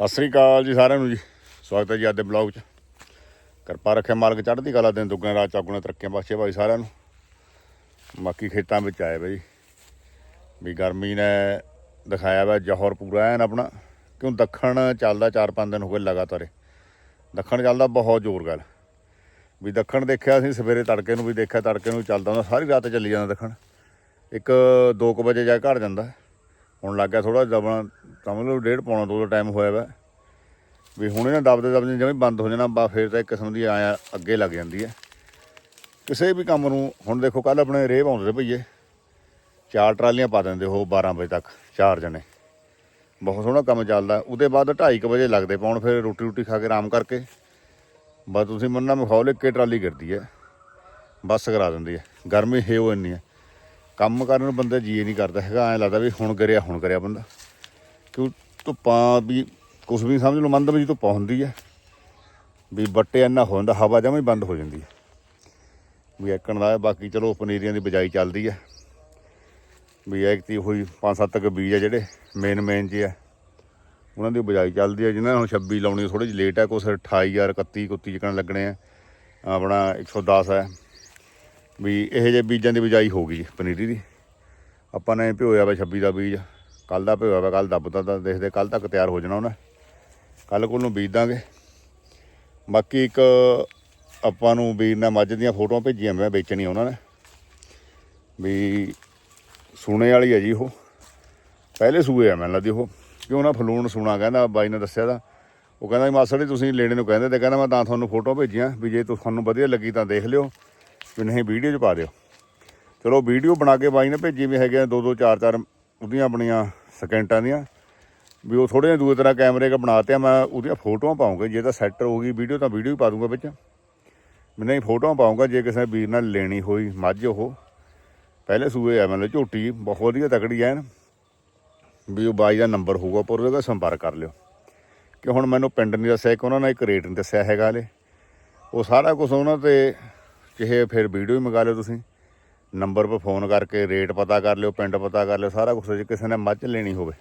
ਸਤਿ ਸ੍ਰੀ ਅਕਾਲ ਜੀ ਸਾਰਿਆਂ ਨੂੰ ਜੀ। ਸਵਾਗਤ ਹੈ ਜੀ ਅੱਜ ਦੇ ਬਲੌਗ 'ਚ। ਕਿਰਪਾ ਰੱਖੇ ਮਾਲਕ ਚੜ੍ਹਦੀ ਕਲਾ ਦਿਨ ਦੁੱਗਣੇ ਰਾਤ ਚੌਗੁਣੇ ਤਰੱਕੀਆਂ ਬਖਸ਼ੇ ਭਾਈ ਸਾਰਿਆਂ ਨੂੰ। ਬਾਕੀ ਖੇਤਾਂ ਵਿੱਚ ਆਏ ਬਈ ਵੀ ਗਰਮੀ ਨੇ ਦਿਖਾਇਆ ਵਾ ਜੋਹਰ ਪੂਰਾ ਐਨ ਆਪਣਾ। ਕਿਉਂ ਦੱਖਣ ਚੱਲਦਾ 4-5 ਦਿਨ ਹੋ ਗਏ ਲਗਾਤਾਰ। ਦੱਖਣ ਚੱਲਦਾ ਬਹੁਤ ਜ਼ੋਰ ਗੱਲ। ਵੀ ਦੱਖਣ ਦੇਖਿਆ ਅਸੀਂ ਸਵੇਰੇ ਤੜਕੇ ਨੂੰ ਵੀ ਦੇਖਿਆ, ਤੜਕੇ ਨੂੰ ਚੱਲਦਾ ਹੁੰਦਾ, ਸਾਰੀ ਰਾਤ ਚੱਲੀ ਜਾਂਦਾ ਦੱਖਣ। ਇੱਕ 2 ਵਜੇ ਜਾ ਕੇ ਘਰ ਜਾਂਦਾ। ਹੁਣ ਲੱਗ ਗਿਆ ਥੋੜਾ ਦਬਣਾ। ਤਾਂ ਮਤਲਬ ਡੇਢ ਪੌਣਾ ਦੋ ਦਾ ਟਾਈਮ ਹੋਇਆ ਵਾ। ਵੀ ਹੁਣ ਇਹਨਾਂ ਦਬਦੇ ਦਬਦੇ ਜਿਵੇਂ ਬੰਦ ਹੋ ਜਾਣਾ ਬਾ ਫਿਰ ਤਾਂ ਇੱਕ ਕਿਸਮ ਦੀ ਆਇਆ ਅੱਗੇ ਲੱਗ ਜਾਂਦੀ ਹੈ ਕਿਸੇ ਵੀ ਕੰਮ ਨੂੰ, ਹੁਣ ਦੇਖੋ ਕੱਲ ਆਪਣੇ ਰੇਹ ਪਾਉਂਦੇ ਤੇ ਭਈਏ, ਚਾਰ ਟਰਾਲੀਆਂ ਪਾ ਦਿੰਦੇ ਉਹ 12 ਵਜੇ ਤੱਕ, ਚਾਰ ਜਣੇ। ਬਹੁਤ ਸੋਹਣਾ ਕੰਮ ਚੱਲਦਾ, ਉਹਦੇ ਬਾਅਦ 2:30 ਵਜੇ ਲੱਗਦੇ ਪਾਉਣ, ਫਿਰ ਰੋਟੀ ਰੋਟੀ ਖਾ ਕੇ ਆਰਾਮ ਕਰਕੇ। ਬਸ ਤੁਸੀਂ ਮੰਨਣਾ ਮਖੌਲ ਇੱਕੇ ਟਰਾਲੀ ਕਰਦੀ ਹੈ ਬੱਸ ਕਰਾ ਦਿੰਦੀ ਹੈ ਗਰਮੀ ਹੈ ਉਹ ਇੰਨੀ ਹੈ ਕੰਮ ਕਰਨ ਨੂੰ ਬੰਦਾ ਜੀ ਨਹੀਂ ਕਰਦਾ, ਹੈਗਾ ਐਂ ਲੱਗਦਾ ਵੀ ਹੁਣ ਕਰਿਆ ਹੁਣ ਕਰਿਆ ਬੰਦਾ। ਕਿਉਂ ਧੁੱਪਾਂ ਵੀ ਕੁਛ ਵੀ ਸਮਝ ਲਓ, ਮੰਦ ਵੀ ਧੁੱਪਾਂ ਹੁੰਦੀ ਹੈ ਵੀ ਬੱਟੇ ਇੰਨਾ ਹੋ ਜਾਂਦਾ, ਹਵਾ ਜਮਾਂ ਬੰਦ ਹੋ ਜਾਂਦੀ ਹੈ ਵੀ ਐਕਣ ਦਾ ਬਾਕੀ ਚਲੋ ਪਨੀਰੀਆਂ ਦੀ ਬਿਜਾਈ ਚੱਲਦੀ ਹੈ ਵੀ ਇੱਕ ਹੋਈ ਪੰਜ ਸੱਤ ਕੁ ਬੀਜ ਆ ਜਿਹੜੇ ਮੇਨ ਮੇਨ ਜੀ ਆ। ਉਹਨਾਂ ਦੀ ਬਿਜਾਈ ਚੱਲਦੀ ਹੈ ਜਿਨ੍ਹਾਂ ਨੂੰ 26 ਲਾਉਣੀ ਥੋੜੀ ਜਿਹੀ ਲੇਟ ਹੈ ਕੁਛ 28 ਯਾਰ 31 31 ਜਿਕਣ ਲੱਗਣੇ ਆ। ਆਪਣਾ 110 ਹੈ ਵੀ ਇਹੋ ਜਿਹੇ ਬੀਜਾਂ ਦੀ ਬਿਜਾਈ ਹੋ ਗਈ ਜੀ ਪਨੀਰੀ ਦੀ। ਆਪਾਂ ਨੇ ਭਿਓਇਆ ਵਾ 26 ਦਾ ਬੀਜ। ਕੱਲ ਦਾ ਭਿਓਇਆ ਵਾ ਕੱਲ ਦੱਬਦਾ ਤਾਂ ਦੇਖਦੇ ਕੱਲ ਤੱਕ ਤਿਆਰ ਹੋ ਜਾਣਾ ਉਹਨਾਂ। ਕੱਲ ਕੋਲ ਨੂੰ ਬੀਜ ਦਾਂਗੇ। ਬਾਕੀ ਇੱਕ ਆਪਾਂ ਨੂੰ ਵੀਰ ਨੇ ਮੱਝ ਦੀਆਂ ਫੋਟੋਆਂ ਭੇਜੀਆਂ ਮੈਂ ਵੇਚਣੀ ਉਹਨਾਂ ਨੇ। ਵੀ ਸੂਣੇ ਵਾਲੀ ਹੈ ਜੀ ਉਹ। ਪਹਿਲੇ ਸੂਏ ਆ ਮੈਨੂੰ ਲੱਗਦੀ ਉਹ। ਕਿਉਂ ਨਾ ਫਲੂਣ ਸੂਣਾ ਕਹਿੰਦਾ, ਬਾਈ ਨੇ ਦੱਸਿਆ ਤਾਂ। ਉਹ ਕਹਿੰਦਾ ਵੀ ਮਾਸੜ ਜੀ, ਤੁਸੀਂ ਲੈਣੇ ਨੂੰ ਕਹਿੰਦੇ ਤੇ ਕਹਿੰਦਾ ਮੈਂ ਤਾਂ ਤੁਹਾਨੂੰ ਫੋਟੋ ਭੇਜੀਆਂ, ਵੀ ਜੇ ਤੁਹਾਨੂੰ ਵਧੀਆ ਲੱਗੀ ਤਾਂ ਦੇਖ ਲਿਓ, ਵੀ ਨਹੀਂ ਵੀਡੀਓ 'ਚ ਪਾ ਦਿਓ। ਚਲੋ ਵੀਡੀਓ ਬਣਾ ਕੇ ਬਾਈ ਨੇ ਭੇਜੀ ਵੀ ਹੈਗੇ ਦੋ ਦੋ ਚਾਰ ਚਾਰ ਉਹਦੀਆਂ ਆਪਣੀਆਂ ਸਕਿੰਟਾਂ ਦੀਆਂ, ਵੀ ਉਹ ਥੋੜੇ ਜਿਹੇ ਦੂਏ ਤਰ੍ਹਾਂ ਕੈਮਰੇ ਕਾ ਬਣਾਤੇ ਮੈਂ ਉਹਦੀਆਂ ਫੋਟੋਆਂ ਪਾਉਂਗਾ, ਜੇ ਤਾਂ ਸੈੱਟ ਗਈ ਵੀਡੀਓ, ਤਾਂ ਵੀਡੀਓ ਹੀ ਪਾ ਦੂੰਗਾ ਵਿੱਚ। ਮੈਂ ਨਹੀਂ, ਫੋਟੋਆਂ ਪਾਉਂਗਾ, ਜੇ ਕਿਸੇ ਵੀਰ ਨਾਲ ਲੈਣੀ ਹੋਈ, ਮੱਝ ਉਹ। ਪਹਿਲੇ ਸੂਏ ਆ, ਮਤਲਬ ਝੋਟੀ, ਬਹੁਤ ਵਧੀਆ ਤਕੜੀ ਐਨ। ਵੀ ਉਹ ਬਾਈ ਦਾ ਨੰਬਰ ਹੋਊਗਾ, ਪਰ ਉਹਦਾ ਸੰਪਰਕ ਕਰ ਲਿਓ। ਕਿ ਹੁਣ ਮੈਨੂੰ ਪਿੰਡ ਨਹੀਂ ਦੱਸਿਆ ਕਿ ਉਹਨਾਂ ਨੇ ਇੱਕ ਰੇਟ ਨਹੀਂ ਦੱਸਿਆ ਹੈਗਾ ਹਲੇ। ਉਹ ਸਾਰਾ ਕੁਝ ਉਹਨਾਂ ਤੇ, ਚਾਹੇ ਫਿਰ ਵੀਡੀਓ ਹੀ ਮੰਗਾ ਲਿਓ ਤੁਸੀਂ। ਨੰਬਰ 'ਤੇ ਫੋਨ ਕਰਕੇ ਰੇਟ ਪਤਾ ਕਰ ਲਿਓ, ਪਿੰਡ ਪਤਾ ਕਰ ਲਿਓ, ਸਾਰਾ ਕੁਝ ਜੇ ਕਿਸੇ ਨੇ ਮੱਝ ਲੈਣੀ ਹੋਵੇ,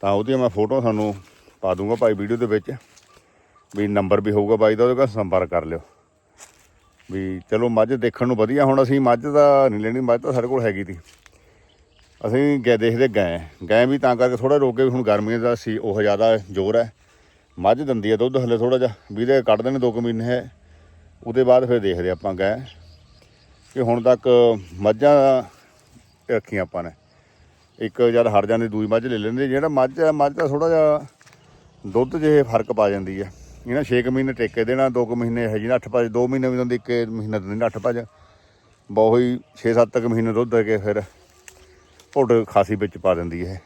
ਤਾਂ ਉਹਦੀਆਂ ਮੈਂ ਫੋਟੋ ਤੁਹਾਨੂੰ ਪਾ ਦੂੰਗਾ ਭਾਈ ਵੀਡੀਓ ਦੇ ਵਿੱਚ, ਵੀ ਨੰਬਰ ਵੀ ਹੋਊਗਾ ਬਾਈ ਦਾ, ਉਹਦੇ ਨਾਲ ਸੰਪਰਕ ਕਰ ਲਿਓ। ਵੀ ਚਲੋ ਮੱਝ ਦੇਖਣ ਨੂੰ ਵਧੀਆ, ਹੁਣ ਅਸੀਂ ਮੱਝ ਦਾ ਨਹੀਂ ਲੈਣੀ, ਮੱਝ ਤਾਂ ਸਾਡੇ ਕੋਲ ਹੈਗੀ ਤੀ। ਅਸੀਂ ਗਏ ਦੇਖਦੇ ਗਏ ਗਏ ਵੀ ਤਾਂ ਕਰਕੇ ਥੋੜਾ ਰੋਕੇ ਵੀ ਹੁਣ ਗਰਮੀਆਂ ਦਾ ਸੀ, ਉਹ ਜ਼ਿਆਦਾ ਜ਼ੋਰ ਹੈ। ਮੱਝ ਦਿੰਦੀ ਹੈ ਦੁੱਧ ਹਲੇ ਥੋੜਾ ਜਿਹਾ, ਵੀ ਦੇ ਕੱਢ ਦੇਣੇ ਦੋ ਕੁ ਮਹੀਨੇ ਹੈ, ਉਹਦੇ ਬਾਅਦ ਫਿਰ ਦੇਖਦੇ ਆਪਾਂ ਗਏ। ਕਿ ਹੁਣ ਤੱਕ ਮੱਝਾਂ ਰੱਖੀਆਂ ਆਪਾਂ ਨੇ। ਇੱਕ ਜਦ ਹਟ ਜਾਂਦੀ ਦੂਜੀ ਮੱਝ ਲੈ ਲੈਂਦੇ। ਜਿਹੜਾ ਮੱਝ ਹੈ, ਮੱਝ ਦਾ ਥੋੜਾ ਜਿਹਾ ਦੁੱਧ ਜਿਹੇ ਫ਼ਰਕ ਪਾ ਜਾਂਦੀ ਹੈ। ਇਹਨਾਂ 6 ਮਹੀਨੇ ਟੇਕੇ ਦੇਣਾ 2 ਮਹੀਨੇ ਹੈ ਜੀ 8 ਭੱਜ 2 ਮਹੀਨੇ ਵੀ ਦਿੰਦੀ, ਇੱਕ ਮਹੀਨਾ ਦਿੰਦੀ 8 ਭੱਜ। ਬਹੁਤ ਹੀ 6-7 ਤੱਕ ਮਹੀਨੇ ਦੁੱਧ ਦੇ ਕੇ ਫਿਰ ਭੁੱਡ ਖਾਸੀ ਵਿੱਚ ਪਾ ਦਿੰਦੀ ਹੈ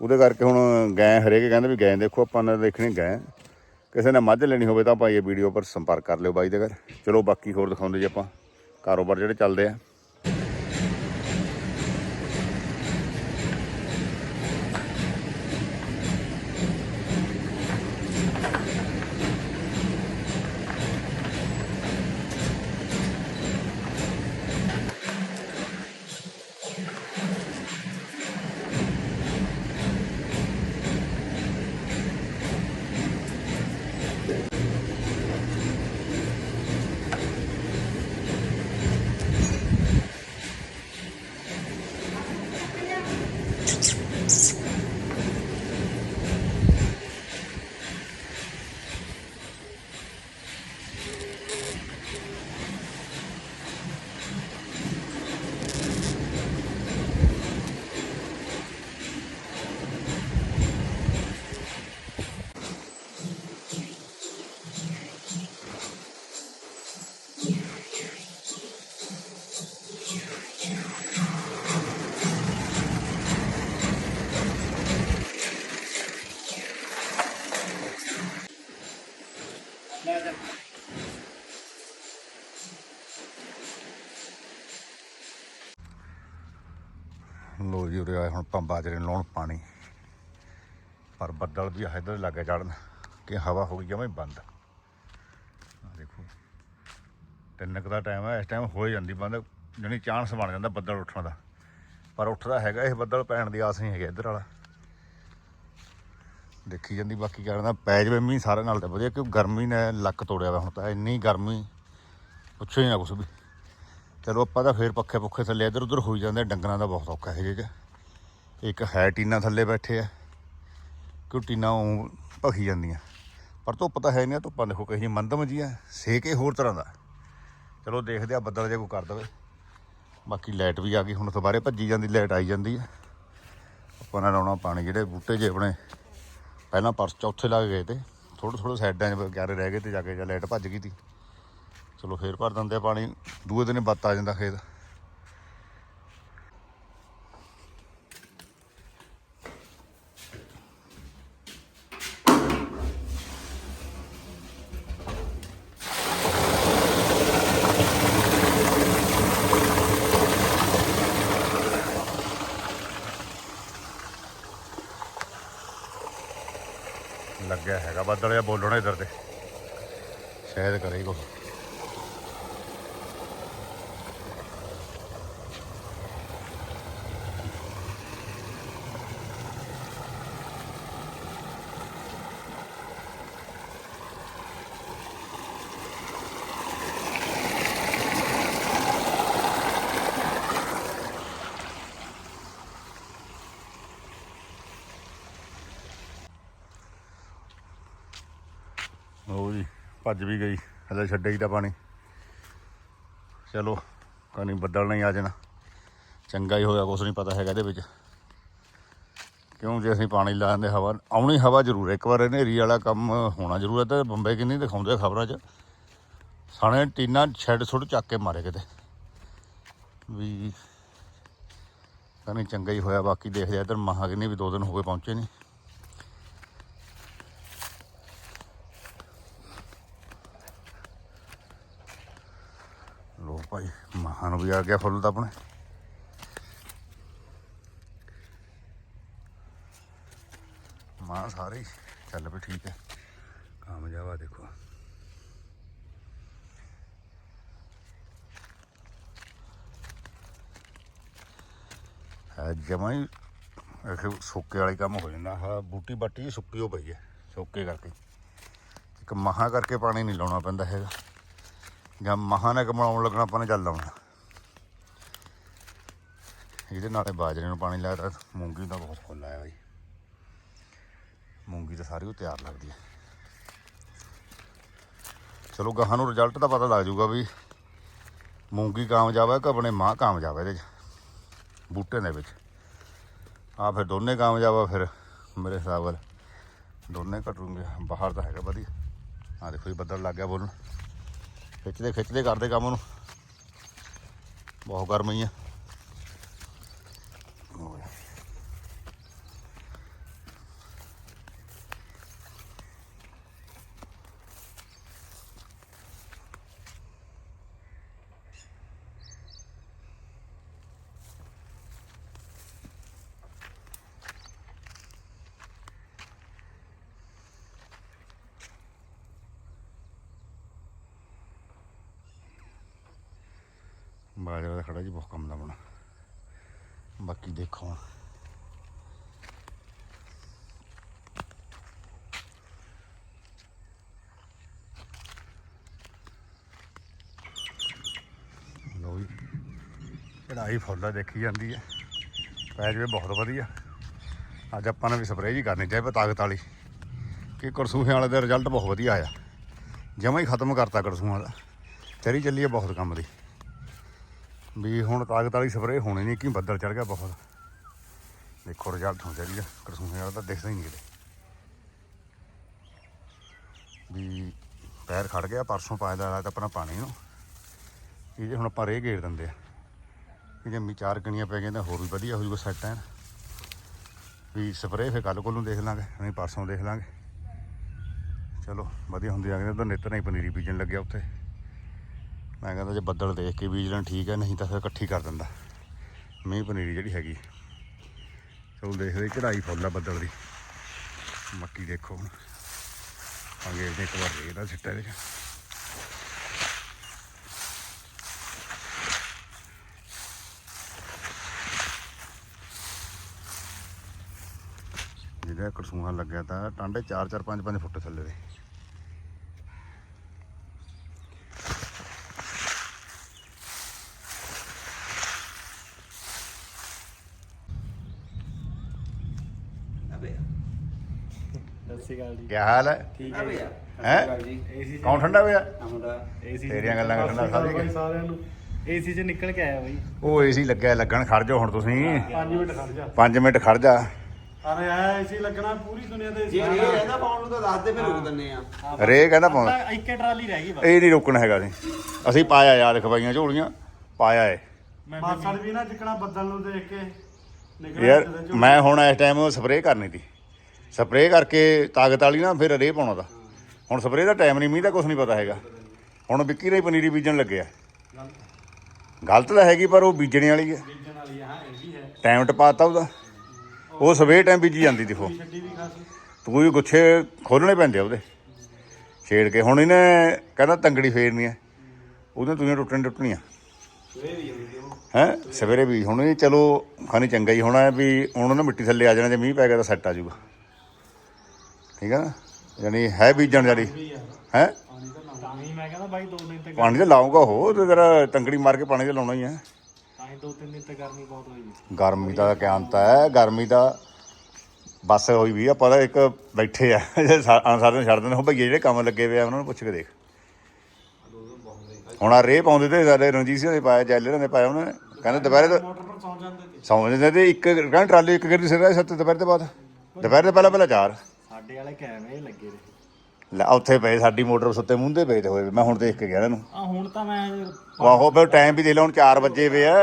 ਉਹਦੇ ਕਰਕੇ ਹੁਣ ਗਏ ਹਰੇਕ ਕਹਿੰਦੇ ਵੀ ਗਏ ਦੇਖੋ, ਆਪਾਂ ਨੇ ਦੇਖਣੀ ਗਏ ਕਿਸੇ ਨੇ ਮੱਝ ਲੈਣੀ ਹੋਵੇ ਤਾਂ ਭਾਈ ਇਹ ਵੀਡੀਓ ਪਰ ਸੰਪਰਕ ਕਰ ਲਿਓ ਬਾਈ ਦੇ ਘਰ। ਚਲੋ ਬਾਕੀ ਹੋਰ ਦਿਖਾਉਂਦੇ ਜੀ ਆਪਾਂ। ਕਾਰੋਬਾਰ ਜਿਹੜੇ ਚੱਲਦੇ ਆ ਲੋ ਜੀ ਉਰੇ ਆਏ ਹੁਣ ਆਪਾਂ ਬਾਜਰੇ ਨੂੰ ਲਾਉਣ ਪਾਣੀ। ਪਰ ਬੱਦਲ ਵੀ ਇੱਧਰ ਲੱਗੇ ਚੜਨ ਕਿ ਹਵਾ ਹੋ ਗਈ ਜਮਾਂ ਬੰਦ। ਦੇਖੋ, ਤਿੰਨ ਕੁ ਦਾ ਟਾਈਮ ਹੈ ਇਸ ਟਾਈਮ ਹੋ ਜਾਂਦੀ ਬੰਦ, ਜਾਣੀ ਚਾਂਸ ਬਣ ਜਾਂਦਾ ਬੱਦਲ ਉੱਠਣ ਦਾ। ਪਰ ਉੱਠਦਾ ਹੈਗਾ, ਇਹ ਬੱਦਲ ਪੈਣ ਦੀ ਆਸ ਨਹੀਂ ਹੈਗੀ ਇੱਧਰ ਵਾਲਾ। ਦੇਖੀ ਜਾਂਦੀ ਬਾਕੀ ਕਰਦਾ ਪੈ ਜਵੇ ਮੀਂਹ ਸਾਰੇ ਨਾਲ ਤਾਂ ਵਧੀਆ, ਕਿਉਂ ਗਰਮੀ ਨੇ ਲੱਕ ਤੋੜਿਆ ਵਾ ਹੁਣ ਤਾਂ, ਇੰਨੀ ਗਰਮੀ, ਪੁੱਛੋ ਹੀ ਨਾ ਕੁਛ ਵੀ। ਚਲੋ ਆਪਾਂ ਤਾਂ ਫੇਰ ਪੱਖੇ ਪੁੱਖੇ ਥੱਲੇ ਇੱਧਰ ਉੱਧਰ ਹੋਈ ਜਾਂਦੇ ਡੰਗਰਾਂ ਦਾ ਬਹੁਤ ਔਖਾ ਹੈ ਜੇ ਇੱਕ ਹੈ ਟੀਨਾ ਥੱਲੇ ਬੈਠੇ ਆ। ਕਿ ਟੀਨਾ ਊਂ ਭਖੀ ਜਾਂਦੀਆਂ। ਪਰ ਧੁੱਪ ਤਾਂ ਹੈ ਨਹੀਂ ਧੁੱਪਾਂ ਦੇਖੋ ਕਹੀ ਮੰਦਮ ਜੀ ਆ ਸੇਕ ਹੋਰ ਤਰ੍ਹਾਂ ਦਾ। ਚਲੋ ਦੇਖਦੇ ਆ ਬੱਦਲ ਜੇ ਕੋਈ ਕਰ ਦਵੇ। ਬਾਕੀ ਲਾਈਟ ਵੀ ਆ ਗਈ, ਹੁਣ ਦੁਬਾਰੇ ਭੱਜੀ ਜਾਂਦੀ, ਲਾਈਟ ਆਈ ਜਾਂਦੀ ਆ। ਆਪਾਂ ਨੇ ਲਾਉਣਾ ਪਾਣੀ, ਜਿਹੜੇ ਬੂਟੇ ਜੇ ਆਪਣੇ ਪਹਿਲਾਂ ਪਰਸ ਚੌਥੇ ਲੱਗ ਗਏ ਤੇ ਥੋੜੇ ਥੋੜੇ ਸਾਈਡਾਂ 'ਚ ਗਿਆਰੇ ਰਹਿ ਗਏ ਤੇ ਜਾ ਕੇ ਜਾਂ ਲਾਈਟ ਭੱਜ ਗਈ ਤੀ। ਚਲੋ ਫੇਰ ਭਰ ਦਿੰਦੇ ਆ ਪਾਣੀ, ਦੂਏ ਦਿਨ ਬੱਤ ਆ ਜਾਂਦਾ ਖੇਤ। ਲੱਗਿਆ ਹੈਗਾ ਬੱਦਲ ਜਾਂ ਬੋਲਣਾ ਇਧਰ ਤੇ। ਸ਼ਾਇਦ ਕਰੇ ਕੋ ਉਹ ਜੀ ਭੱਜ ਵੀ ਗਈ, ਹਲੇ ਛੱਡੇ ਹੀ ਤਾਂ ਪਾਣੀ। ਚਲੋ ਕਾਨੀ ਬੱਦਲ ਨਹੀਂ ਆ ਜਾਣਾ। ਚੰਗਾ ਹੀ ਹੋਇਆ, ਕੁਛ ਨਹੀਂ ਪਤਾ ਹੈਗਾ ਇਹਦੇ ਵਿੱਚ। ਕਿਉਂ ਜੇ ਅਸੀਂ ਪਾਣੀ ਲਾ ਦਿੰਦੇ ਹਵਾ, ਆਉਣੀ ਹਵਾ ਜ਼ਰੂਰ, ਇੱਕ ਵਾਰ ਹਨੇਰੀ ਵਾਲਾ ਕੰਮ ਹੋਣਾ ਜ਼ਰੂਰ ਹੈ, ਤਾਂ ਬੰਬੇ ਕਿੰਨੀ ਦਿਖਾਉਂਦੇ ਖਬਰਾਂ 'ਚ। ਸਾਣੇ ਟੀਨਾ ਛੱਡ ਛੁੱਟ ਚੱਕ ਕੇ ਮਾਰੇ ਕਿਤੇ। ਵੀ ਕਹਿੰਦੇ ਚੰਗਾ ਹੀ ਹੋਇਆ, ਬਾਕੀ ਦੇਖਦੇ ਆ ਇੱਧਰ, ਮਹਾ ਕਿੰਨੀ ਵੀ ਦੋ ਦਿਨ ਹੋ ਗਏ ਪਹੁੰਚੇ ਨਹੀਂ ਲੋ ਭਾਈ, ਮਹਾਂ ਨੂੰ ਵੀ ਆ ਗਿਆ ਫੁੱਲ ਤਾਂ ਆਪਣੇ। ਮਾਂ ਸਾਰੇ ਚੱਲ ਵੀ ਠੀਕ ਹੈ। ਕਾਮਯਾਬ ਆ ਦੇਖੋ। ਹੈ ਜਮਾਂ ਹੀ ਸੁੱਕੇ ਵਾਲੀ ਕੰਮ ਹੋ ਜਾਂਦਾ। ਹਾਂ ਬੂਟੀ ਬਾਟੀ ਸੁੱਕੀ ਹੋ ਪਈ ਹੈ, ਸੁੱਕੇ ਕਰਕੇ। ਇੱਕ ਮਹਾਂ ਕਰਕੇ ਪਾਣੀ ਨਹੀਂ ਲਾਉਣਾ ਪੈਂਦਾ ਹੈਗਾ। ਜਾਂ ਮਹਾਂ ਨੇ ਕਮਾਉਣ ਲੱਗਣਾ, ਆਪਾਂ ਨੇ ਚੱਲ ਲਾਉਣਾ ਇਹਦੇ ਨਾਲੇ ਬਾਜਰੇ ਨੂੰ ਪਾਣੀ ਲਾਇਆ ਤਾਂ ਮੂੰਗੀ ਦਾ ਬਹੁਤ ਫੁੱਲ ਆਇਆ ਬਾਈ। ਮੂੰਗੀ ਤਾਂ ਸਾਰੀ ਉਹ ਤਿਆਰ ਲੱਗਦੀ ਹੈ ਚਲੋ ਗਾਹਾਂ ਨੂੰ ਰਿਜ਼ਲਟ ਤਾਂ ਪਤਾ ਲੱਗ ਜਾਊਗਾ ਵੀ ਮੂੰਗੀ ਕਾਮਯਾਬ ਹੈ ਕਿ ਆਪਣੇ ਮਾਂ ਕਾਮਯਾਬ ਹੈ ਇਹਦੇ 'ਚ ਬੂਟੇ ਦੇ ਵਿੱਚ। ਆ ਫਿਰ ਦੋਨੇ ਕਾਮਯਾਬ ਆ, ਫਿਰ ਮੇਰੇ ਹਿਸਾਬ ਨਾਲ ਦੋਨੇ ਘਟੂਗੇ, ਬਾਹਰ ਤਾਂ ਹੈਗਾ ਵਧੀਆ। ਆ ਦੇਖੋ ਜੀ, ਬੱਦਲ ਲੱਗ ਗਿਆ ਬੋਲਣ। ਖਿੱਚਦੇ ਖਿੱਚਦੇ ਕਰਦੇ ਕੰਮ ਨੂੰ। ਬਹੁਤ ਗਰਮੀ ਆ ਬਾਜਰਾ ਦਾ ਖੜਾ ਜੀ, ਬਹੁਤ ਕੰਮ ਦਾ ਬਣਾ। ਬਾਕੀ ਦੇਖੋ ਹੁਣ। ਲਓ ਚੜਾਈ ਫੁੱਲ ਆ, ਦੇਖੀ ਜਾਂਦੀ ਹੈ ਪੈ ਜਵੇ ਬਹੁਤ ਵਧੀਆ। ਅੱਜ ਆਪਾਂ ਨੇ ਵੀ ਸਪਰੇਅ ਜੀ ਕਰਨੀ ਚਾਹੀਦੀ ਤਾਕਤ ਵਾਲੀ। ਕਿ ਕਰਸੂਹੇ ਵਾਲੇ ਦਾ ਰਿਜ਼ਲਟ ਬਹੁਤ ਵਧੀਆ ਆਇਆ। ਜਮਾਂ ਹੀ ਖਤਮ ਕਰਤਾ ਕਰਸੂਹਾਂ ਦਾ। ਤੇਰੀ ਚੱਲੀ ਹੈ ਬਹੁਤ ਕੰਮ ਦੀ। ਵੀ ਹੁਣ ਤਾਕਤ ਵਾਲੀ ਸਪਰੇਅ ਹੋਣੀ ਨਹੀਂ, ਕਿ ਬੱਦਲ ਚੜ ਗਿਆ ਬਹੁਤ। ਦੇਖੋ ਰਿਜ਼ਲਟ ਹੋ ਜਾਰੀ ਆ ਕਰਸੂਹੇ ਵਾਲਾ ਤਾਂ ਦਿਖਦਾ ਹੀ ਨਹੀਂ ਕਿਤੇ। ਵੀ ਪੈਰ ਖੜ ਗਿਆ, ਪਰਸੋਂ ਪਾਇਆ ਦਾ ਤਾਂ ਆਪਣਾ ਪਾਣੀ ਨੂੰ। ਇਹ ਜੇ ਹੁਣ ਆਪਾਂ ਰੇ ਗੇੜ ਦਿੰਦੇ ਆ। ਇਹ ਜੇ ਮੀ ਚਾਰ ਕਣੀਆਂ ਪੈ ਗਈਆਂ ਤਾਂ ਹੋਰ ਵੀ ਵਧੀਆ ਹੋ ਜੂਗਾ ਸੈੱਟ ਐਨ। ਵੀ ਸਪਰੇਅ ਫਿਰ ਕੱਲ ਕੋਲੋਂ ਦੇਖ ਲਾਂਗੇ, ਨਹੀਂ ਪਰਸੋਂ ਦੇਖ ਲਾਂਗੇ। ਚਲੋ, ਵਧੀਆ ਹੁੰਦੀ ਆ ਤਾਂ ਨਿੱਤ ਨਹੀਂ ਪਨੀਰੀ ਬੀਜਣ ਲੱਗਿਆ ਉੱਥੇ। ਮੈਂ ਕਹਿੰਦਾ ਜੇ ਬੱਦਲ ਦੇਖ ਕੇ ਬੀਜ ਲੈਣ ਠੀਕ ਹੈ, ਨਹੀਂ ਤਾਂ ਫਿਰ ਇਕੱਠੀ ਕਰ ਦਿੰਦਾ। ਮੀਂਹ ਪਨੀਰੀ ਜਿਹੜੀ ਹੈਗੀ। ਚਲੋ ਦੇਖਦੇ ਚੜਾਈ ਫੁੱਲ ਆ ਬੱਦਲ ਦੀ। ਮੱਕੀ ਦੇਖੋ ਹੁਣ। ਆਗੇ ਇੱਕ ਵਾਰ ਦੇਖਦਾ ਸਿੱਟਾ ਇਹਦੇ ਜਿਹੜਾ ਕੜਸੂਹਾ ਲੱਗਿਆ ਤਾਂ ਟਾਂਡੇ 4 4 5 5 ਫੁੱਟ ਥੱਲੇ ਦੇ। ਸਤਿ ਸ਼੍ਰੀ ਅਕਾਲ ਜੀ। ਕੀ ਹਾਲ ਹੈ? ਠੀਕ ਹੈ ਹੈਂ? ਜੀ। ਏਸੀ ਕੌਣ ਠੰਡਾ ਹੋਇਆ ਏਸੀ ਤੇਰੀਆਂ ਗੱਲਾਂ ਨਾਲ ਠੰਡਾ ਸਾਰੇ ਸਾਰਿਆਂ। ਨੂੰ। ਏਸੀ ਚ ਨਿਕਲ ਕੇ ਆਇਆ ਬਾਈ। ਉਹ ਏਸੀ ਲੱਗਿਆ ਲੱਗਣ ਖੜ ਜਾ ਹੁਣ ਤੁਸੀਂ। 5 ਮਿੰਟ ਖੜ ਜਾ। 5 ਮਿੰਟ ਖੜ ਜਾ। ਅਰੇ ਆਇਆ ਏਸੀ ਲੱਗਣਾ ਪੂਰੀ ਦੁਨੀਆ ਤੇ ਜੇ ਇਹ ਰਹਿੰਦਾ ਪਾਉਣ ਨੂੰ ਤਾਂ ਦੱਸ ਦੇ ਫਿਰ ਰੋਕ ਦਿੰਨੇ ਆ। ਰੇ ਕਹਿੰਦਾ ਪਾਉਂਦਾ ਤਾਂ ਇੱਕੇ ਟਰਾਲੀ ਰਹਿ ਗਈ ਬਸ। ਇਹ ਨਹੀਂ ਰੋਕਣਾ ਹੈਗਾ ਅਸੀਂ। ਅਸੀਂ ਪਾਇਆ ਯਾਦ ਖਵਾਈਆਂ ਝੋਲੀਆਂ ਪਾਇਆ ਏ। ਮਾਸੜ ਵੀ ਨਾ ਜਿਕਣਾ ਬੱਦਲ ਨੂੰ ਦੇਖ ਕੇ ਨਿਕਲ ਯਾਰ ਮੈਂ ਹੁਣ ਇਸ ਟਾਈਮ ਸਪਰੇਅ ਕਰਨੀ ਸੀ। ਸਪਰੇਅ ਕਰਕੇ ਤਾਕਤ ਵਾਲੀ ਨਾ ਫਿਰ ਰੇ ਪਾਉਣਾ ਦਾ ਹੁਣ ਸਪਰੇਅ ਦਾ ਟਾਈਮ ਨਹੀਂ ਮੀਂਹ ਦਾ ਕੁਝ ਨਹੀਂ ਪਤਾ ਹੈਗਾ। ਹੁਣ ਵਿੱਕੀ ਨੇ ਪਨੀਰੀ ਬੀਜਣ ਲੱਗਿਆ ਗਲਤ ਤਾਂ ਹੈਗੀ ਪਰ ਉਹ ਬੀਜਣੇ ਵਾਲੀ ਹੈ ਟਾਈਮ ਟਪਾਤਾ ਉਹਦਾ। ਉਹ ਸਵੇਰ ਟਾਈਮ ਬੀਜੀ ਜਾਂਦੀ ਦੇਖੋ। ਤੂੰ ਵੀ ਗੁੱਛੇ ਖੋਲਣੇ ਪੈਂਦੇ ਆ ਉਹਦੇ। ਛੇੜ ਕੇ। ਹੁਣ ਇਹਨੇ ਕਹਿੰਦਾ ਤੰਗੜੀ ਫੇਰਨੀ ਹੈ ਉਹਦੇ ਤੂੰ ਟੁੱਟਣ ਟੁੱਟਣੀਆਂ। ਹੈ? ਸਵੇਰੇ ਵੀ। ਹੁਣ ਇਹ ਚਲੋ ਖਾਣੀ ਚੰਗਾ ਹੀ ਹੋਣਾ ਵੀ ਹੁਣ ਉਹਨਾਂ ਮਿੱਟੀ ਥੱਲੇ ਆ ਜਾਣਾ ਜੇ ਮੀਂਹ ਪੈ ਗਿਆ ਤਾਂ ਸੈੱਟ ਆ ਜਾਊਗਾ। ਠੀਕ ਹੈ ਨਾ? ਯਾਨੀ ਹੈ ਬੀਜਣ ਜਾਰੀ ਵੀ ਯਾਰ ਹੈ? ਪਾਣੀ ਤਾਂ ਲਾਉਣਾ ਤਾਂ ਹੀ ਮੈਂ ਕਹਿੰਦਾ ਬਾਈ ਦੋ ਦਿਨ ਤੇ ਪਾਣੀ ਤੇ ਲਾਉਂਗਾ ਉਹ ਤੇ ਤੇਰਾ ਤੰਗੜੀ ਮਾਰ ਕੇ ਪਾਣੀ ਤੇ ਲਾਉਣਾ ਹੀ ਹੈ ਤਾਂ ਦਿਨ ਗਰਮੀ ਬਹੁਤ ਹੋਈ ਗਰਮੀ ਦਾ ਕਿਆ ਅੰਤ ਹੈ ਗਰਮੀ ਦਾ ਬਸ ਹੋਈ ਵੀ ਆ ਪਤਾ ਇੱਕ ਬੈਠੇ ਆ ਜਿਹੜੇ ਸਾ- ਅਨਸਾਰ ਨੂੰ ਛੱਡ ਦਿੰਦੇ ਹੋ। ਭਈਏ ਜਿਹੜੇ ਕੰਮ ਲੱਗੇ ਪਏ ਆ ਉਹਨਾਂ ਨੂੰ ਪੁੱਛ ਕੇ ਦੇਖ। ਹੁਣ ਆ ਰੇ ਪਾਉਂਦੇ ਤੇ ਸਾਡੇ ਰਣਜੀਤ ਸਿੰਘ ਨੇ ਪਾਇਆ ਜੈਲਰਾਂ ਨੇ ਪਾਇਆ ਉਹਨਾਂ ਨੇ। ਕਹਿੰਦੇ ਦੁਪਹਿਰੇ ਤੋਂ ਮੋਟਰ ਪਰ ਸੌਂ ਜਾਂਦੇ ਤੇ। ਸੌਂ ਜਾਂਦੇ ਤੇ ਇੱਕ ਕਹਿੰਦੇ ਟਰਾਲੀ ਇੱਕ ਗਿਰਦੀ ਸਿਰ ਸੱਤ ਦੁਪਹਿਰ ਦੇ ਬਾਅਦ। ਦੁਪਹਿਰ ਦੇ ਪਹਿਲਾਂ ਪਹਿਲਾਂ ਚਾਰ। ਸਾਡੇ ਵਾਲੇ ਕੈਮਰੇ ਲੱਗੇ ਨੇ ਲੈ ਉੱਥੇ ਪਏ ਸਾਡੀ ਮੋਟਰ ਸੁੱਤੇ ਮੁੰਦੇ ਪਏ ਤੇ ਹੋਏ। ਵੇ। ਮੈਂ ਹੁਣ ਦੇਖ ਕੇ ਗਿਆ ਇਹਨੂੰ ਆ ਹੁਣ ਤਾਂ ਮੈਂ ਆਹੋ ਫਿਰ ਟਾਈਮ ਵੀ ਦੇ ਲਓ ਹੁਣ 4 ਵਜੇ ਵੇ ਆ।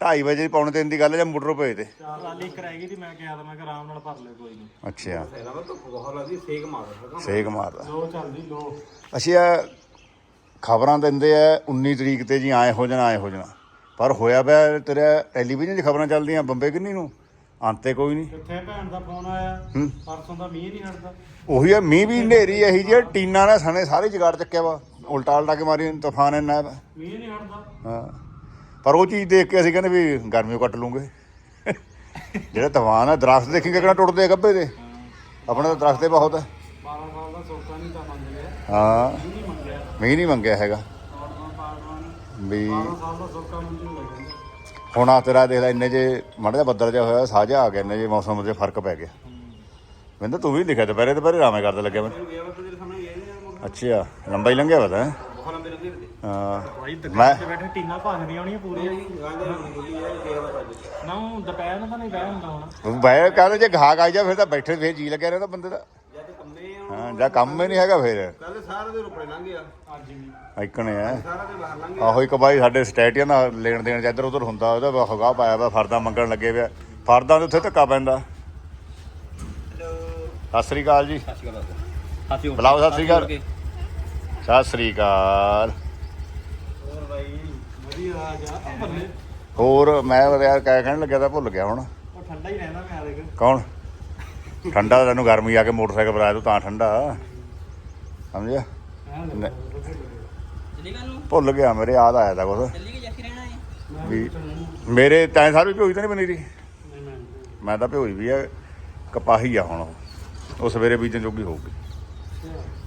2:30 ਵਜੇ ਪੌਣੇ ਤਿੰਨ ਦੀ ਗੱਲ ਹੈ ਜਾਂ ਮੋਟਰ ਪਏ ਤੇ। ਚਾਰ ਟਰਾਲੀ ਇੱਕ ਰਹਿ ਗਈ ਸੀ ਮੈਂ ਕਿਹਾ ਤਾਂ ਮੈਂ ਕਿਹਾ ਆਰਾਮ ਨਾਲ ਭਰ ਲਿਓ ਕੋਈ ਨਹੀਂ। ਅੱਛਾ। ਫੈਲਾ ਵਾ ਧੁੱਪ ਬਹੁਤ ਲੱਗਦੀ ਸੇਕ ਮਾਰਦਾ ਸੇਕ ਮਾਰਦਾ। ਲੋ ਚੱਲਦੀ ਲੋ। ਅਸੀਂ ਆ ਖਬਰਾਂ ਦਿੰਦੇ ਆ 19 ਤਰੀਕ ਤੇ ਜੀ ਆਏ ਹੋ ਜਾਣਾ ਆਏ ਹੋ ਜਾਣਾ। ਪਰ ਹੋਇਆ ਪਿਆ ਤੇਰਾ ਟੈਲੀਵਿਜ਼ਨ 'ਚ ਖਬਰਾਂ ਚੱਲਦੀਆਂ ਬੰਬੇ ਕਿੰਨੀ ਨੂੰ? ਅੰਤੇ ਕੋਈ ਨਹੀਂ। ਕਿੱਥੇ ਭੈਣ ਦਾ ਫੋਨ ਆਇਆ? ਹੂੰ। ਪਰਸੋਂ ਦਾ ਮੀਂਹ ਨਹੀਂ ਹਟਦਾ। ਉਹੀ ਆ ਮੀਂਹ ਵੀ ਹਨੇਰੀ ਇਹੀ ਜਿਹੀ ਆ, ਟੀਨਾ ਨੇ ਸਣੇ ਸਾਰੇ ਜਗਾੜ ਚੱਕਿਆ ਵਾ। ਉਲਟਾ ਉਲਟਾ ਕੇ ਮਾਰੀ ਤੂਫਾਨ ਇੰਨਾ। ਮੀਂਹ ਨਹੀਂ ਹਟਦਾ। ਹਾਂ। ਪਰ ਉਹ ਚੀਜ਼ ਦੇਖ ਕੇ ਅਸੀਂ ਕਹਿੰਦੇ ਵੀ ਗਰਮੀਓ ਕੱਟ ਲੂੰਗੇ। ਜਿਹੜਾ ਤੂਫਾਨ ਆ ਦਰਖਤ ਦੇਖੇਂਗੇ ਕਿਹੜਾ ਟੁੱਟਦੇ ਆ ਗੱਬੇ ਦੇ। ਆਪਣੇ ਤਾਂ ਦਰਖਤ ਹੀ ਬਹੁਤ ਆ। 12 ਸਾਲ ਦਾ ਸੋਕਾ ਨਹੀਂ ਤਾਂ ਮੰਗ ਲਿਆ। ਹਾਂ। ਮੀਂਹ ਨਹੀਂ ਮੰਗਿਆ। ਮੀਂਹ ਨਹੀਂ ਮੰਗਿਆ ਹੈਗਾ। ਵੀ 12 ਸਾਲ ਦਾ ਸੋਕਾ ਮੰਜੂ ਹੁਣ ਆ ਤੇਰਾ ਦੇਖ ਲੈ ਇੰਨੇ ਜੇ ਮਾੜਾ ਜਿਹਾ ਬੱਦਲ ਜਿਹਾ ਹੋਇਆ ਸਾਜਾ ਆ ਗਿਆ ਇੰਨੇ ਜੇ ਮੌਸਮ ਦੇ ਫ਼ਰਕ ਪੈ ਗਿਆ। ਮੈਨੂੰ ਤਾਂ ਤੂੰ ਵੀ ਲਿਖਿਆ ਦੁਪਹਿਰੇ ਦੁਪਹਿਰੇ ਰਾਮੇ ਕਰਦਾ ਲੱਗਿਆ ਮੋਟਰ ਅੱਛਾ ਲੰਬਾ ਹੀ ਲੰਘਿਆ ਵਾ ਤਾਂ ਹੈਂ? ਮੈਂ ਬੈਠੇ ਟੀਨਾ ਭਖਦੀਆਂ ਹੋਣੀਆਂ ਪੂਰੀਆਂ ਨਾ ਦੁਪਹਿਰ ਨੂੰ ਤਾਂ ਨਹੀਂ ਬਹਿ ਹੁੰਦਾ ਹੁਣ ਤੂੰ ਬੈ ਕਹਿੰਦੇ ਜੇ ਘਾਹ ਆ ਜਾ ਫਿਰ ਤਾਂ ਬੈਠੇ ਫੇਰ ਜੀ ਲੱਗਿਆ ਰਹਿੰਦਾ ਬੰਦੇ ਦਾ। ਹਾਂ ਜਾਂ ਕੰਮ ਹੀ ਨਹੀਂ ਹੈਗਾ ਫਿਰ। ਕੱਲ ਸਾਰੇ ਦੇ ਰੁਪੜੇ ਲੰਘ ਗਿਆ। ਅੱਜ ਵੀ ਇਕਣੇ ਆ। ਸਾਰਾ ਦੇ ਬਾਹਰ ਲੰਘ ਆਹੋ ਇੱਕ ਬਾਈ ਸਾਡੇ ਸਟੇਟੀਆਂ ਦਾ ਲੈਣ ਦੇਣ ਚ ਇੱਧਰ ਉੱਧਰ ਹੁੰਦਾ ਉਹਦਾ ਹਗਾ ਪਾਇਆ ਵਾ ਫਰਦਾ ਮੰਗਣ ਲੱਗੇ ਪਿਆ ਫਰਦਾਂ ਦੇ ਉੱਥੇ ਧੱਕਾ ਪੈਂਦਾ। ਸਤਿ ਸ੍ਰੀ ਅਕਾਲ ਜੀ। ਸਤਿ ਸ਼੍ਰੀ ਅਕਾਲ ਹਾਸੀ ਬੁਲਾਓ ਸਤਿ ਸ੍ਰੀ ਅਕਾਲ। ਸਤਿ ਸ੍ਰੀ ਅਕਾਲ। ਹੋਰ ਬਾਈ ਵਧੀਆ ਆ ਜਾ। ਆ ਬੱਲੇ ਹੋਰ ਮੈਂ ਯਾਰ ਕਹਿ ਕਹਿਣ ਲੱਗਿਆ ਤਾਂ ਭੁੱਲ ਗਿਆ ਹੁਣ। ਉਹ ਠੰਡਾ ਹੀ ਰਹਿੰਦਾ ਮੈਂ ਦੇਖ। ਕੌਣ? ਠੰਡਾ ਤੈਨੂੰ ਗਰਮੀ ਆ ਕੇ ਮੋਟਰਸਾਈਕਲ ਬੁਲਾਇਆ ਤੂੰ ਤਾਂ ਠੰਡਾ। ਸਮਝਿਆ? ਮੈਂ ਨਹੀਂ। ਚੱਲੀ ਗੱਲ ਨੂੰ? ਭੁੱਲ ਗਿਆ ਮੇਰੇ ਯਾਦ ਆਇਆ ਤਾਂ ਕੁਛ। ਚੱਲੀ ਕਿ ਜੱਕੀ ਰਹਿਣਾ ਹੈ ਵੀ ਮੇਰੇ ਤੈਂ ਸਾਰੀ ਭਿਓਈ ਤਾਂ ਨਹੀਂ ਪਨੀਰੀ ਮੈਂ ਤਾਂ ਭਿਓਈ ਵੀ ਆ ਕਪਾਹੀ ਆ ਹੁਣ ਉਹ। ਉਹ ਸਵੇਰੇ ਬੀਜਣ ਜੋਗੀ ਹੋਊਗੀ।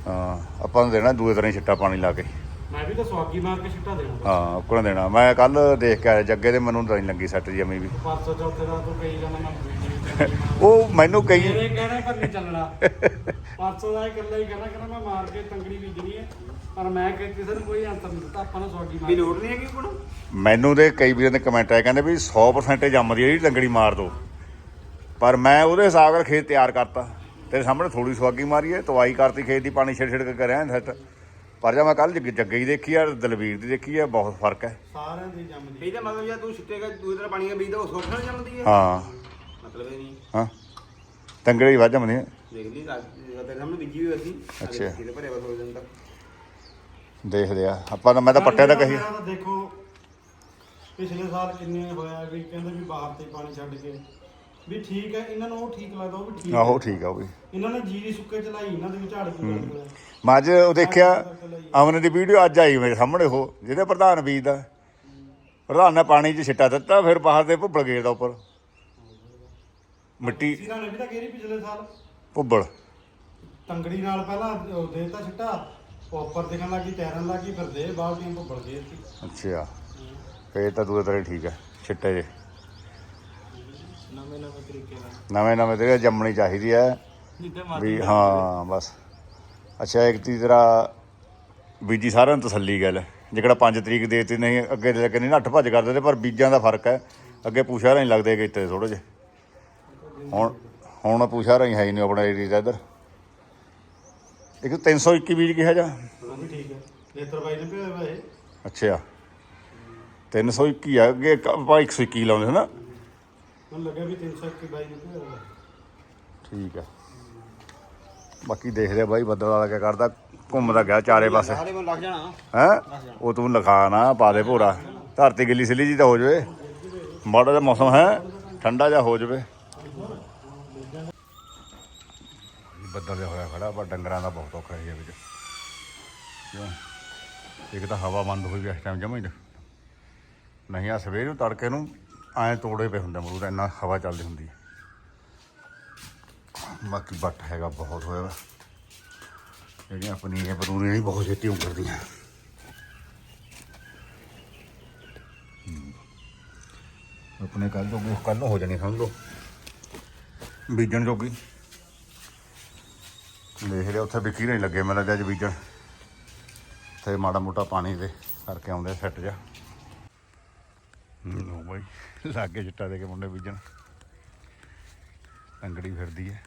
ਹਾਂ ਆਪਾਂ ਨੂੰ ਦੇਣਾ ਦੂਏ ਤਰ੍ਹਾਂ ਹੀ ਛਿੱਟਾ ਪਾਣੀ ਲਾ ਕੇ। ਮੈਂ ਵੀ ਤਾਂ ਸਵਾਗੀ ਮਾਰ ਕੇ ਛਿੱਟਾ ਦੇਣਾ। ਹਾਂ ਉੱਕਣ ਦੇਣਾ। ਮੈਂ ਕੱਲ ਦੇਖ ਕੇ ਆਇਆ ਜੱਗੇ ਦੇ ਮੈਨੂੰ ਤਾਂ ਨਹੀਂ ਲੱਗੀ ਸੱਟ ਜਮੀ ਵੀ। ਪਰਸੋਂ ਚੌਥੇ ਦਾ ਤੂੰ ਕਹੀ ਜਾਂਦਾ ਮੈਂ ਉਹ ਮੈਨੂੰ ਕਈ ਮੇਰੇ ਕਹਿਣਾ ਪਰ ਨਹੀਂ ਚੱਲਣਾ। ਪਰਸੋਂ ਦਾ ਇਕੱਲਾ ਹੀ ਕਹਿਣਾ ਕਹਿੰਦਾ ਮੈਂ ਮਾਰ ਕੇ ਤੰਗੜੀ ਬੀਜਣੀ ਹੈ ਪਰ ਮੈਂ ਕਿ ਕਿਸੇ ਨੂੰ ਕੋਈ ਆਨਸਰ ਨਹੀਂ ਦਿੱਤਾ ਆਪਾਂ ਨੂੰ ਸਵਾਗੀ ਮਾਰ ਵੀ ਲੋੜ ਨਹੀਂ ਹੈਗੀ ਕੋਣ ਮੈਨੂੰ ਦੇ ਕਈ ਵੀਰਾਂ ਦੇ ਕਮੈਂਟ ਆਏ ਕਹਿੰਦੇ ਵੀ 100% ਜੰਮਦੀ ਹੈ ਜਿਹੜੀ ਲੰਗੜੀ ਮਾਰ ਦੋ। ਪਰ ਮੈਂ ਉਹਦੇ ਹਿਸਾਬ ਨਾਲ ਖੇਤ ਤਿਆਰ ਕਰਤਾ। ਤੇਰੇ ਸਾਹਮਣੇ ਥੋੜੀ ਸਵਾਗੀ ਮਾਰੀ ਹੈ ਤਵਾਈ ਕਰਤੀ ਖੇਤ ਦੀ ਪਾਣੀ ਛਿੜ ਛਿੜ ਕੇ ਕਰਿਆ ਸੈੱਟ ਪਰ ਜਦ ਮੈਂ ਕੱਲ ਜੱਗੇ ਦੀ ਦੇਖੀ ਆ ਦਲਵੀਰ ਦੀ ਦੇਖੀ ਆ ਬਹੁਤ ਫ਼ਰਕ ਹੈ। ਸਾਰਿਆਂ ਦੀ ਜੰਮਦੀ ਇਹਦਾ ਮਤਲਬ ਜੇ ਤੂੰ ਛਿੱਟੇਗਾ ਦੂਏ ਤਰ੍ਹਾਂ ਪਾਣੀ ਦਾ ਬੀਜ ਦਾ ਉਹ ਸੁੱਟ ਨਾਲ ਜੰਮਦੀ ਹੈ। ਹਾਂ। ਮਤਲਬ ਇਹ ਨਹੀਂ। ਹਾਂ। ਤੰਗੜੀ ਵੱਧ ਜੰਮਦੀ ਦੇਖ ਲਈ ਰਾਤ ਤੇਰੇ ਸਾਹਮਣੇ ਬੀਜੀ ਹੋਈ ਅਸੀਂ ਅੱਛਾ। ਕਿਤੇ ਭਰੇ ਬਸ ਹੋ ਜਾਂਦਾ। ਦੇਖਦੇ ਆ। ਆਪਾਂ ਤਾਂ ਮੈਂ ਤਾਂ ਪੱਟਿਆ ਤਾਂ ਕਹੀ। ਮੇਰਾ ਤਾਂ ਦੇਖੋ ਪਿਛਲੇ ਸਾਲ ਕਿੰਨੇ ਹੋਇਆ ਵੀ ਕਹਿੰਦੇ ਵੀ ਬਾਹਰ ਤੇ ਪਾਣੀ ਛੱਡ ਕੇ। ਵੀ ਠੀਕ ਹੈ ਇਹਨਾਂ ਨੂੰ ਉਹ ਠੀਕ ਲੱਗਦਾ ਉਹ ਵੀ ਠੀਕ ਆਹੋ ਹੈ। ਠੀਕ ਆ ਉਹ ਵੀ। ਇਹਨਾਂ ਨੇ ਜੀਰੀ ਸੁੱਕੇ ਚਲਾਈ ਇਹਨਾਂ ਦੇ ਝਾੜ ਪੂਰਾ ਮੈਂ ਅੱਜ ਉਹ ਦੇਖਿਆ ਅਮਨ ਦੀ ਵੀਡੀਓ ਅੱਜ ਆਈ ਮੇਰੇ ਸਾਹਮਣੇ ਉਹ ਜਿਹਦੇ ਪ੍ਰਧਾਨ ਬੀਜ ਦਾ। ਪ੍ਰਧਾਨ ਨੇ ਪਾਣੀ 'ਚ ਛਿੱਟਾ ਦਿੱਤਾ ਫਿਰ ਬਾਹਰ ਦੇ ਭੁੱਬਲ ਦਾ ਉੱਪਰ। ਮਿੱਟੀ। ਇਹਨਾਂ ਨੇ ਵੀ ਤਾਂ ਗੇਰੀ ਪਿਛਲੇ ਸਾਲ। ਭੁੱਬਲ। ਤੰਗੜੀ ਨਾਲ ਪਹਿਲਾਂ ਉਹ ਦੇਤਾ ਛਿੱਟਾ ਉਹ ਉੱਪਰ ਦਿਖਣ ਲੱਗੀ ਤੈਰਨ ਲੱਗੀ ਫਿਰ ਦੇ ਬਾਲਟੀਆਂ ਭੁੱਬੜ ਗਏ ਸੀ। ਅੱਛਾ। ਫੇਰ ਤਾਂ ਦੂਏ ਤਰ੍ਹਾਂ ਠੀਕ ਹੈ ਛਿੱਟੇ ਜੇ। ਨਵੇਂ ਨਵੇਂ ਤਰੀਕੇ ਨਾਲ। ਨਵੇਂ ਨਵੇਂ ਤੇ ਜੰਮਣੀ ਚਾਹੀਦੀ ਹੈ। ਜਿੱਦੇ ਵੀ ਹਾਂ ਬਸ। ਅੱਛਾ ਇੱਕ ਤੀ ਤਰ੍ਹਾਂ ਬੀਜੀ ਸਾਰਿਆਂ ਨੂੰ ਤਸੱਲੀ ਗੱਲ ਜਿਹੜਾ 5 ਤਰੀਕ ਦੇਤੀ ਨਹੀਂ ਅੱਗੇ ਲੈ ਕੇ ਨਹੀਂ ਨੱਠ ਭੱਜ ਕਰਦੇ ਤੇ ਪਰ ਬੀਜਾਂ ਦਾ ਫ਼ਰਕ ਹੈ। ਅੱਗੇ ਪੂਛਾ ਨਹੀਂ ਲੱਗਦੇ ਕਿਤੇ ਥੋੜੇ ਜਿਹੇ। ਹੁਣ ਹੁਣ ਪੂਛਾ ਰਹੀ ਹੈ ਹੀ ਨਹੀਂ ਆਪਣਾ ਏਰੀਆ ਦਾ ਇੱਧਰ। ਇੱਕ 321 ਬੀਜ ਕਿਹਾ ਜਾ। ਉਹ ਵੀ ਠੀਕ ਹੈ। ਨੇਤਰ ਬਾਈ ਨੇ ਭੇਜਿਆ ਵਾ ਇਹ। ਅੱਛਾ। 321 ਆ ਅੱਗੇ ਇੱਕ ਆਪਾਂ 121 ਲਾਉਂਦੇ ਸੀ ਨਾ ਮੈਨੂੰ ਲੱਗਿਆ ਵੀ 301 ਬਾਈ ਨੇ ਭੇਜਿਆ ਵਾ ਠੀਕ ਆ। ਬਾਕੀ ਦੇਖਦੇ ਆ ਬਾਈ ਬੱਦਲ ਵਾਲਾ ਕੀ ਕਰਦਾ। ਘੁੰਮਦਾ ਗਿਆ ਚਾਰੇ ਪਾਸੇ। ਸਾਰੇ ਨੂੰ ਲੱਗ ਜਾਣਾ। ਹੈ? ਉਹ ਤੂੰ ਲਿਖਾ ਨਾ ਪਾ ਦੇ ਭੋਰਾ। ਧਰਤੀ ਗਿੱਲੀ ਸਿੱਲੀ ਜੀ ਤਾਂ ਹੋ ਜਾਵੇ। ਮਾੜਾ ਜਿਹਾ ਮੌਸਮ ਹੈ ਠੰਡਾ ਜਿਹਾ ਹੋ ਜਾਵੇ। ਬੱਦਲ ਹੋਇਆ ਖੜਾ, ਪਰ ਡੰਗਰਾਂ ਦਾ ਬਹੁਤ ਔਖਾ ਹੈ ਵਿੱਚ। ਇੱਕ ਤਾਂ ਹਵਾ ਬੰਦ ਹੋਈ ਵੀ ਇਸ ਟਾਈਮ ਜਮਾਂ ਹੀ ਨਹੀਂ। ਆ ਸਵੇਰ ਨੂੰ ਤੜਕੇ ਨੂੰ ਐਂ ਤੋੜੇ ਪਏ ਹੁੰਦੇ ਅਮਰੂਦ ਇੰਨਾ ਹਵਾ ਚੱਲਦੀ ਹੁੰਦੀ ਹੈ ਬਾਕੀ ਬੱਟ ਹੈਗਾ ਬਹੁਤ ਹੋਇਆ ਜਿਹੜੀਆਂ ਪਨੀਰੀਆਂ ਪਨੂਰੀਆਂ ਨਹੀਂ ਬਹੁਤ ਛੇਤੀ ਉਗਰਦੀਆਂ ਆਪਣੇ ਕੱਲ ਜੋਗੀ ਕੱਲ ਹੋ ਜਾਣੀ ਸਮਝ ਲਓ। ਬੀਜਣ ਜੋਗੀ। ਦੇਖ ਰਿਹਾ ਉੱਥੇ ਵਿਕੀ ਨਹੀਂ ਲੱਗੇ ਮੈਨੂੰ ਅੱਜ ਬੀਜਣ। ਤੇ ਮਾੜਾ ਮੋਟਾ ਪਾਣੀ ਦੇ ਕਰਕੇ ਆਉਂਦੇ ਸੈੱਟ ਜਾ ਲੋ ਬਾਈ, ਲਾਗੇ ਚਿੱਟਾ ਦੇ ਕੇ ਮੁੰਡੇ ਬੀਜਣ। ਅੰਗੜੀ ਫਿਰਦੀ ਹੈ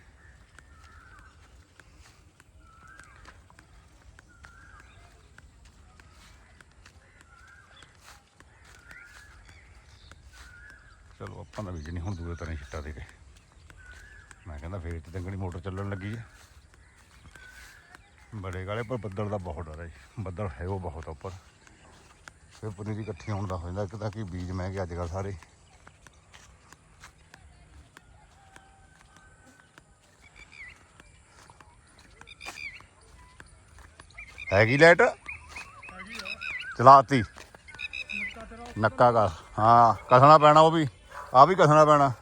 ਚਲੋ, ਆਪਾਂ ਦਾ ਬੀਜਣੀ ਹੁਣ ਦੂਏ ਤਰ੍ਹਾਂ ਹੀ ਛਿੱਟਾ ਦੇ ਕੇ। ਮੈਂ ਕਹਿੰਦਾ ਫੇਰ ਤੇ ਤੰਗੜੀ ਮੋਟਰ ਚੱਲਣ ਲੱਗੀ ਹੈ ਬੜੇ ਗਾਲੇ ਪਰ ਬੱਦਲ ਦਾ ਬਹੁਤ ਡਰ ਹੈ ਜੀ। ਬੱਦਲ ਹੈ ਉਹ ਬਹੁਤ ਉੱਪਰ। ਫਿਰ ਪਨੀਰੀ ਇਕੱਠੀ ਹੋਣ ਦਾ ਹੋ ਜਾਂਦਾ ਕਿ ਤਾਂ ਕਿ ਬੀਜ ਮਹਿੰਗੇ ਅੱਜ ਕੱਲ੍ਹ ਸਾਰੇ। ਹੈਗੀ ਲਾਈਟ? ਚਲਾਤੀ। ਨੱਕਾ ਕਾ ਹਾਂ ਕਸਣਾ ਪੈਣਾ ਉਹ ਵੀ। ਆ ਵੀ ਕਸਣਾ ਪੈਣਾ।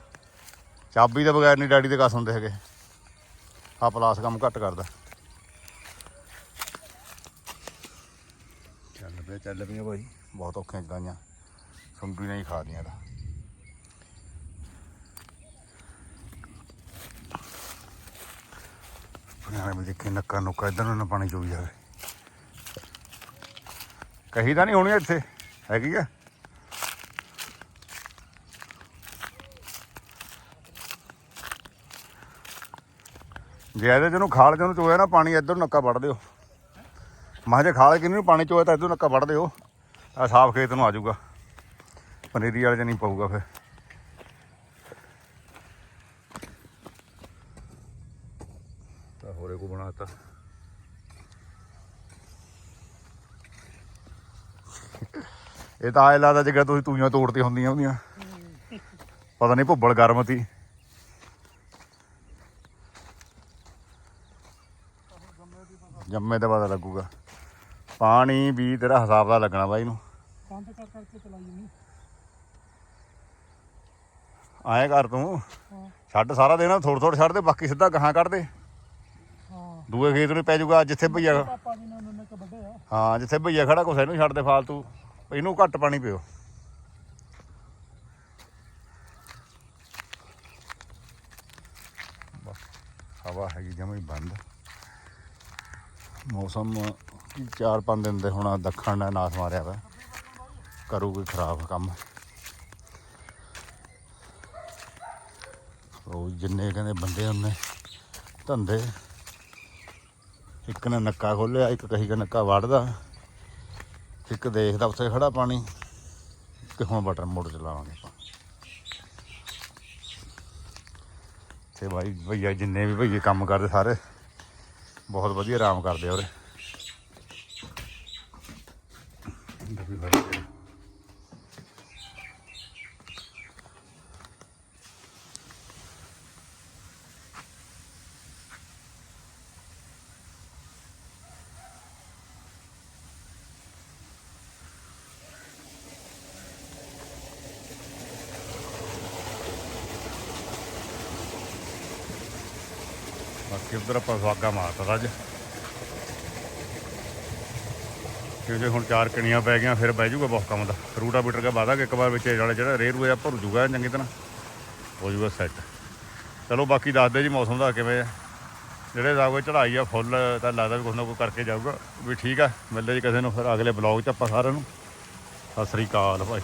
ਚਾਬੀ ਦੇ ਬਗੈਰ ਨਹੀਂ ਡੈਡੀ ਦੇ ਕਸ ਹੁੰਦੇ ਹੈਗੇ। ਆ ਪਲਾਸ ਕੰਮ ਘੱਟ ਕਰਦਾ। ਚੱਲ ਪਿਆ ਚੱਲ ਪਿਆ ਭਾਈ ਬਹੁਤ ਔਖੀਆਂ ਚਲਾਈਆਂ ਸੁੰਡੀ ਨਹੀਂ ਖਾ ਦੀਆਂ ਦਾ ਆਪਣੇ ਵੀ ਦੇਖੇ, ਨੱਕਾ ਨੁੱਕਾ ਇਧਰ ਨੂੰ ਨਾ ਪਾਣੀ ਚੋਈ ਜਾਵੇ। ਕਹੀ ਤਾਂ ਨਹੀਂ ਹੋਣੀ ਇੱਥੇ, ਹੈਗੀ ਆ? ਜੇ ਇਹਦੇ ਜਿਹਨੂੰ ਖਾਲ ਜਿਹਨੂੰ ਚੋਇਆ ਨਾ ਪਾਣੀ ਇੱਧਰ ਨੂੰ ਨੱਕਾ ਵੜ ਦਿਓ। ਮਾਂ ਜੇ ਖਾਲ ਕਿਨੂੰ ਪਾਣੀ ਚੋਇਆ ਤਾਂ ਇੱਧਰ ਨੂੰ ਨੱਕਾ ਵੜ ਦਿਓ। ਆ ਸਾਫ਼ ਖੇਤ ਨੂੰ ਆ ਜਾਊਗਾ। ਪਨੀਰੀ ਵਾਲੇ ਚ ਨਹੀਂ ਪਊਗਾ ਫਿਰ। ਤਾਂ ਹੋਰੇ ਕੋ ਬਣਾਤਾ ਇਹ ਤਾਂ ਆਏ ਲੱਗਦਾ ਜਿੱਗਾ ਤੁਸੀਂ ਤੂਈਆਂ ਤੋੜਤੀ ਹੁੰਦੀਆਂ। ਉਹਦੀਆਂ ਪਤਾ ਨਹੀਂ ਭੁੱਬਲ ਗਰਮ ਜੰਮੇ ਤੇ ਪਤਾ ਲੱਗੂਗਾ। ਪਾਣੀ ਵੀ ਤੇਰਾ ਹਿਸਾਬ ਦਾ ਲੱਗਣਾ ਬਾਈ ਨੂੰ। ਬੰਦ ਕਰ ਕਰਕੇ ਚਲਾਈ ਨਹੀਂ ਆਏ ਕਰ ਤੂੰ। ਛੱਡ ਸਾਰਾ ਦੇਣਾ ਥੋੜਾ ਥੋੜਾ ਛੱਡ ਦੇ ਬਾਕੀ ਸਿੱਧਾ ਗਾਹਾਂ ਕੱਢ ਦੇ। ਹਾਂ। ਦੂਏ ਖੇਤ ਨੂੰ ਪੈ ਜਾਊਗਾ ਜਿੱਥੇ ਭਈਆ ਪਾਪਾ ਜੀ ਨੇ ਉਹਨੇ ਕ ਵੱਡੇ ਆ। ਹਾਂ ਜਿੱਥੇ ਭਈਆ ਖੜਾ ਕੁਛ ਇਹਨੂੰ ਛੱਡ ਦੇ ਫਾਲਤੂ। ਇਹਨੂੰ ਘੱਟ ਪਾਣੀ ਪਿਓ। ਹਵਾ ਹੈਗੀ ਜਮਾਂ ਹੀ ਬੰਦ। ਮੌਸਮ ਕੀ ਚਾਰ ਪੰਜ ਦਿਨ ਦੇ ਹੁਣ ਦੱਖਣ ਨੇ ਨਾਸ ਮਾਰਿਆ ਵਾ। ਕਰੂ ਕੋਈ ਖਰਾਬ ਕੰਮ। ਉਹ ਜਿੰਨੇ ਕਹਿੰਦੇ ਬੰਦੇ ਉਹਨੇ ਧੰਦੇ। ਇੱਕ ਨੇ ਨੱਕਾ ਖੋਲਿਆ ਇੱਕ ਕਹੀ ਕਿ ਨੱਕਾ ਵੜਦਾ ਇੱਕ ਦੇਖਦਾ ਉੱਥੇ ਖੜਾ ਪਾਣੀ। ਕਿ ਹੁਣ ਬਟਨ ਮੋੜ ਚਲਾਵਾਂਗੇ ਆਪਾਂ। ਤੇ ਭਾਈ, ਭਈਆ ਜਿੰਨੇ ਵੀ ਭਈਏ ਕੰਮ ਕਰਦੇ ਸਾਰੇ। ਬਹੁਤ ਵਧੀਆ ਆਰਾਮ ਕਰਦੇ ਆ ਉਰੇ। ਕਿ ਉਧਰ ਆਪਾਂ ਸੁਆਗਾ ਮਾਰਤਾ ਤਾ ਅੱਜ ਕਿਉਂਕਿ ਹੁਣ ਚਾਰ ਕਣੀਆਂ ਪੈ ਗਈਆਂ, ਫਿਰ ਬਹਿ ਜਾਊਗਾ ਬਹੁਤ ਕੰਮ ਦਾ। ਰੂਟਾ ਬੀਟਰ ਕੇ ਵਾਦਾਂਗੇ ਇੱਕ ਵਾਰ ਵਿੱਚ ਵਾਲਾ ਜਿਹੜਾ ਰੇਹ ਰੂਏ ਆ, ਭਰ ਜੂਗਾ ਚੰਗੀ ਤਰ੍ਹਾਂ। ਹੋ ਜੂਗਾ ਸੈੱਟ ਚਲੋ ਬਾਕੀ ਦੱਸ ਦਿਓ ਜੀ ਮੌਸਮ ਦਾ ਕਿਵੇਂ ਆ। ਜਿਹੜੇ ਦਾ ਕੋਈ ਚੜਾਈ ਆ ਫੁੱਲ, ਤਾਂ ਲੱਗਦਾ ਵੀ ਕੁਛ ਨਾ ਕੋਈ ਕਰਕੇ ਜਾਊਗਾ। ਵੀ ਠੀਕ ਆ, ਮਿਲਦੇ ਜੀ ਕਿਸੇ ਨੂੰ ਫਿਰ ਅਗਲੇ ਬਲੌਗ 'ਚ ਆਪਾਂ ਸਾਰਿਆਂ ਨੂੰ। ਸਤਿ ਸ੍ਰੀ ਅਕਾਲ ਭਾਈ।